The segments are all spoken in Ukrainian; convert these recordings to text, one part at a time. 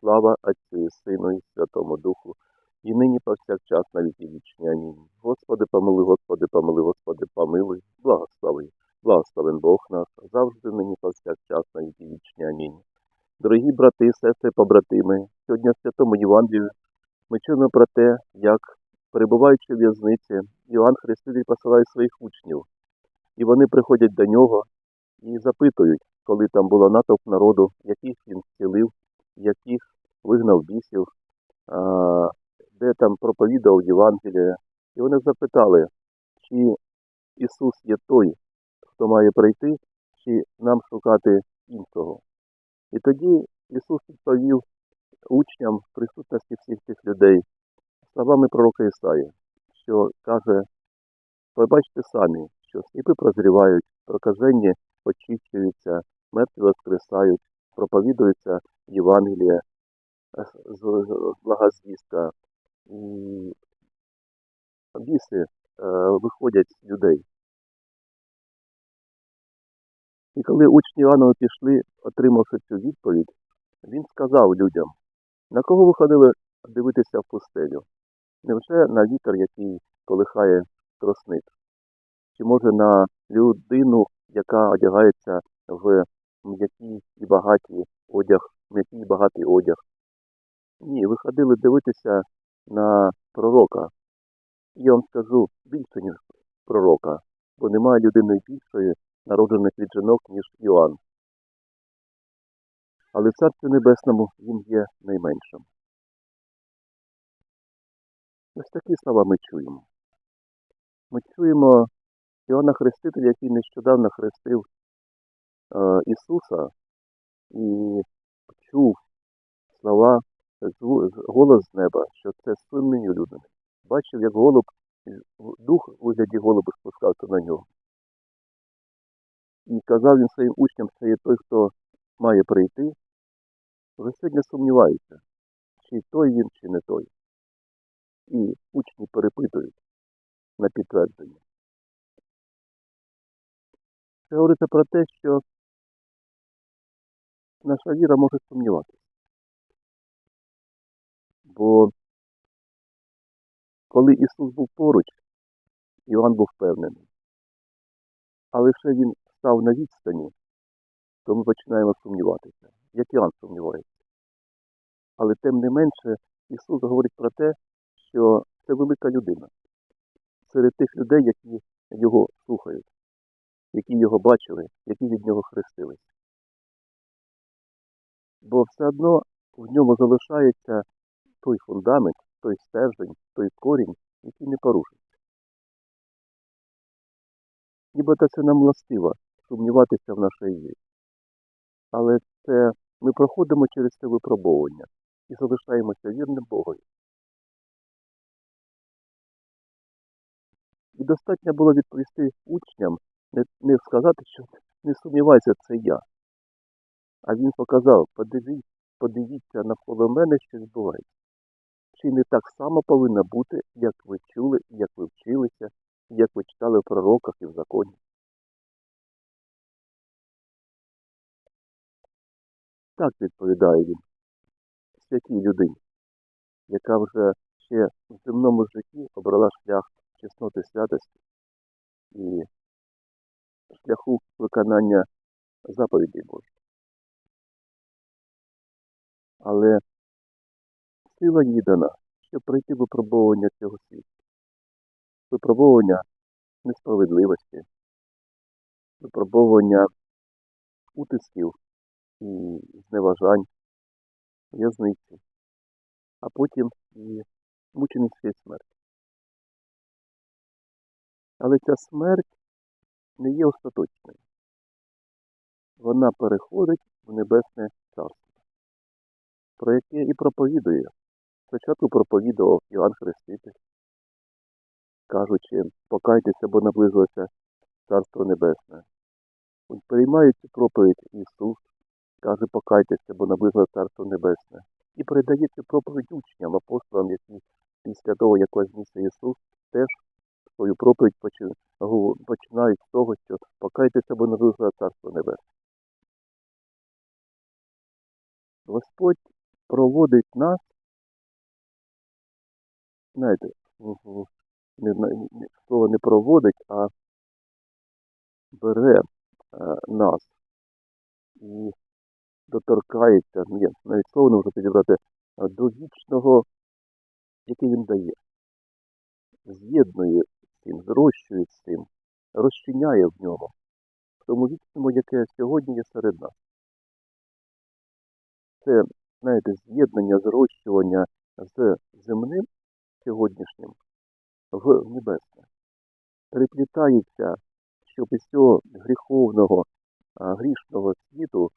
Слава Отцю і Сину і Святому Духу, і нині повсякчас на віки вічні. Амінь. Господи, помилуй, Господи, помилуй, Господи, помилуй, благослови. Благословен Бог наш, завжди нині повсякчас на віки вічні. Амінь. Дорогі брати, сестри, побратими, сьогодні в Святому Євангелію ми чуємо про те, як, перебуваючи в в'язниці, Іоанн Хреститель посилає своїх учнів, і вони приходять до нього і запитують, коли там було натовп народу, яких він зцілив, яких вигнав бісів, де там проповідав Євангелія. І вони запитали, чи Ісус є той, хто має прийти, чи нам шукати іншого. І тоді Ісус відповів учням присутності всіх цих людей словами пророка Ісаї, що каже, побачте самі, що сліпи прозрівають, прокажені очищуються, мертві воскресають, проповідується Євангелія, з- з- благозвістка, і біси е, виходять з людей. І коли учні Іванова пішли, отримавши цю відповідь, він сказав людям, на кого ви ходили дивитися в пустелю? Невже на вітер, який колихає тросник? Чи може на людину, яка одягається в м'який і багатий одяг, м'який і багатий одяг? Ні, ви ходили дивитися на пророка. Я вам скажу більше, ніж пророка, бо немає людини більшої, народжених від жінок, ніж Іоанн. Але в Царстві Небесному він є найменшим. Ось такі слова ми чуємо. Ми чуємо Іоанна Хрестителя, який нещодавно хрестив е, Ісуса і чув слова, голос з неба, що це син мені улюблений. Бачив, як голуб, дух у вигляді голуба спускався на нього. І казав він своїм учням, що є той, хто має прийти, вже сьогодні сумніваються, чи той він, чи не той. І учні перепитують на підтвердження. Це говориться про те, що наша віра може сумніватися. Бо коли Ісус був поруч, Іван був впевнений. А лише він став на відстані, то ми починаємо сумніватися, як Іоанн сумнівається. Але тим не менше Ісус говорить про те, що це велика людина серед тих людей, які його слухають, які його бачили, які від нього хрестились. Бо все одно в ньому залишається той фундамент, той стержень, той корінь, який не порушиться. Нібито це нам властиво сумніватися в нашій вірі. Але це ми проходимо через це випробовування і залишаємося вірним Богові. І достатньо було відповісти учням, не, не сказати, що не сумнівайся, це я. А він показав, подивіться, подивіться навколо мене, що відбувається. Чи не так само повинно бути, як ви чули, як ви вчилися, як ви читали в пророках і в законі. Так відповідає він святій людині, яка вже ще в земному житті обрала шлях чесноти святості і шляху виконання заповідей Божих. Але сила їй дана, щоб пройти випробовування цього світу. Випробовування несправедливості, випробовування утисків і зневажань, в'язниці, а потім і мученицької смерті. Але ця смерть не є остаточною. Вона переходить в небесне царство. про яке і проповідує. Спочатку проповідував Іван Хреститель, кажучи, покайтеся, бо наблизилося Царство Небесне. От Переймає цю проповідь Ісус, каже, покайтеся, бо наблизилося Царство Небесне. І передає цю проповідь учням, апостолам, які після того, як вознісся Ісус, теж свою проповідь починають з того, що покайтеся, бо наблизилося Царство Небесне. Господь проводить нас, знаєте, не, слово не проводить, а бере е, нас і доторкається, ні, навіть слово не можу підібрати, до вічного, яке він дає. З'єднує з цим, зрощує з цим, розчиняє в ньому, в тому вічному, яке сьогодні є серед нас. Це, знаєте, з'єднання, зрощування з земним сьогоднішнім в небесне. Переплітається, щоб із цього гріховного, грішного світу в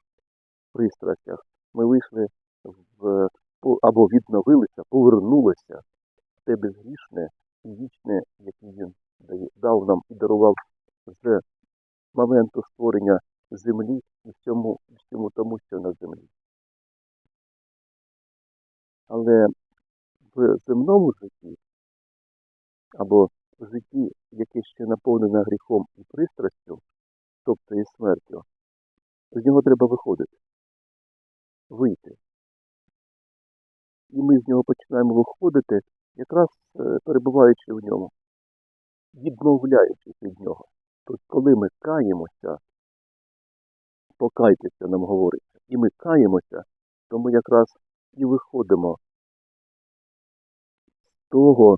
пристрастях ми вийшли в або відновилися, повернулися в те безгрішне і вічне, яке він дав нам і дарував з моменту створення землі і всьому, всьому тому, що на землі. Але в земному житті або в житті, яке ще наповнене гріхом і пристрастю, тобто і смертю, з нього треба виходити, вийти. І ми з нього починаємо виходити, якраз е, перебуваючи в ньому, відмовляючись від нього. Тобто, коли ми каємося, покайтеся, нам говориться, і ми каємося, то ми якраз і виходимо того,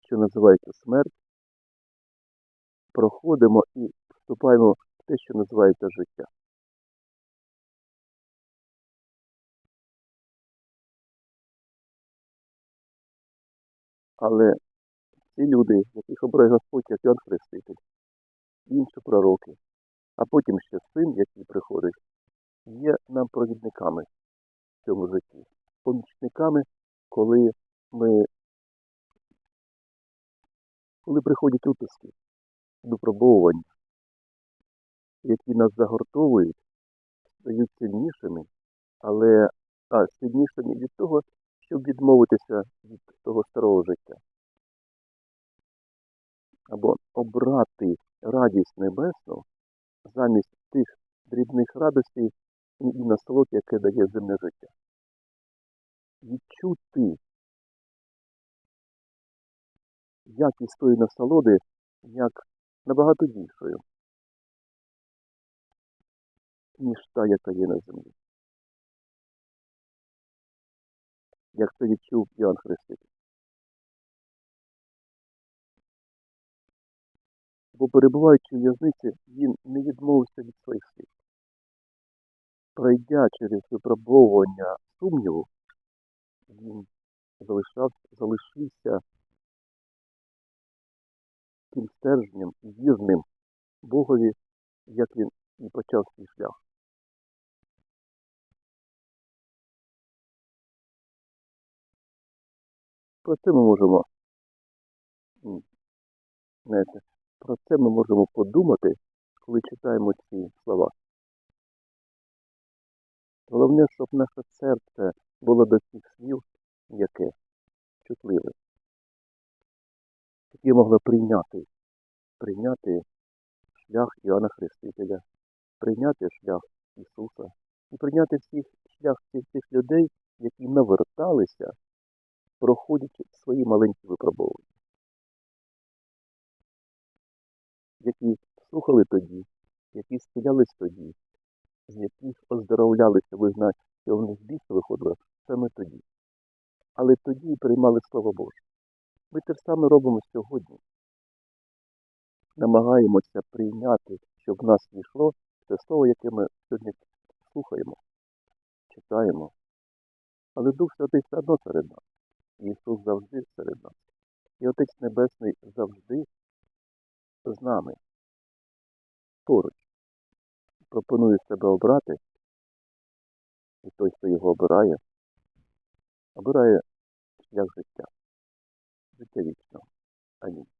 що називається смерть, проходимо і вступаємо в те, що називається життя. Але ці люди, яких обирає Господь, як Іоанн Хреститель, інші пророки, а потім ще син, який приходить, є нам провідниками в цьому житті, помічниками, коли ми коли приходять утиски, випробовування, які нас загортовують, стають сильнішими, але а, сильнішими від того, щоб відмовитися від того старого життя. Або обрати радість небесну замість тих дрібних радостей і, насолод, яке дає земне життя. Відчути якість тої насолоди як набагато більшою, ніж та, яка є на землі. Як це відчув Іоанн Хреститель. Бо перебуваючи в в'язниці, він не відмовився від своїх сил. Пройдя через випробовування сумніву, він залишався, залишився стержнем вірним Богові, як він і почав свій шлях. Про це ми можемо, знаєте, про це ми можемо подумати, коли читаємо ці слова. Головне, щоб наше серце було до цих слів, яке чутливе, щоб я могла прийняти, прийняти шлях Іоанна Хрестителя, прийняти шлях Ісуса і прийняти всіх шлях всіх тих людей, які наверталися, проходячи свої маленькі випробовування, які слухали тоді, які схилялись тоді, з яких оздоровлялися, ви що в них більше виходило саме тоді. Але тоді приймали Слово Боже. Ми те ж саме робимо сьогодні. Намагаємося прийняти, щоб в нас війшло це слово, яке ми сьогодні слухаємо, читаємо. Але Дух Святий все одно серед нас. Ісус завжди серед нас. І Отець Небесний завжди з нами. Поруч. Пропонує себе обрати, і той, хто його обирає, обирає шлях життя. Життя вічного. Амінь.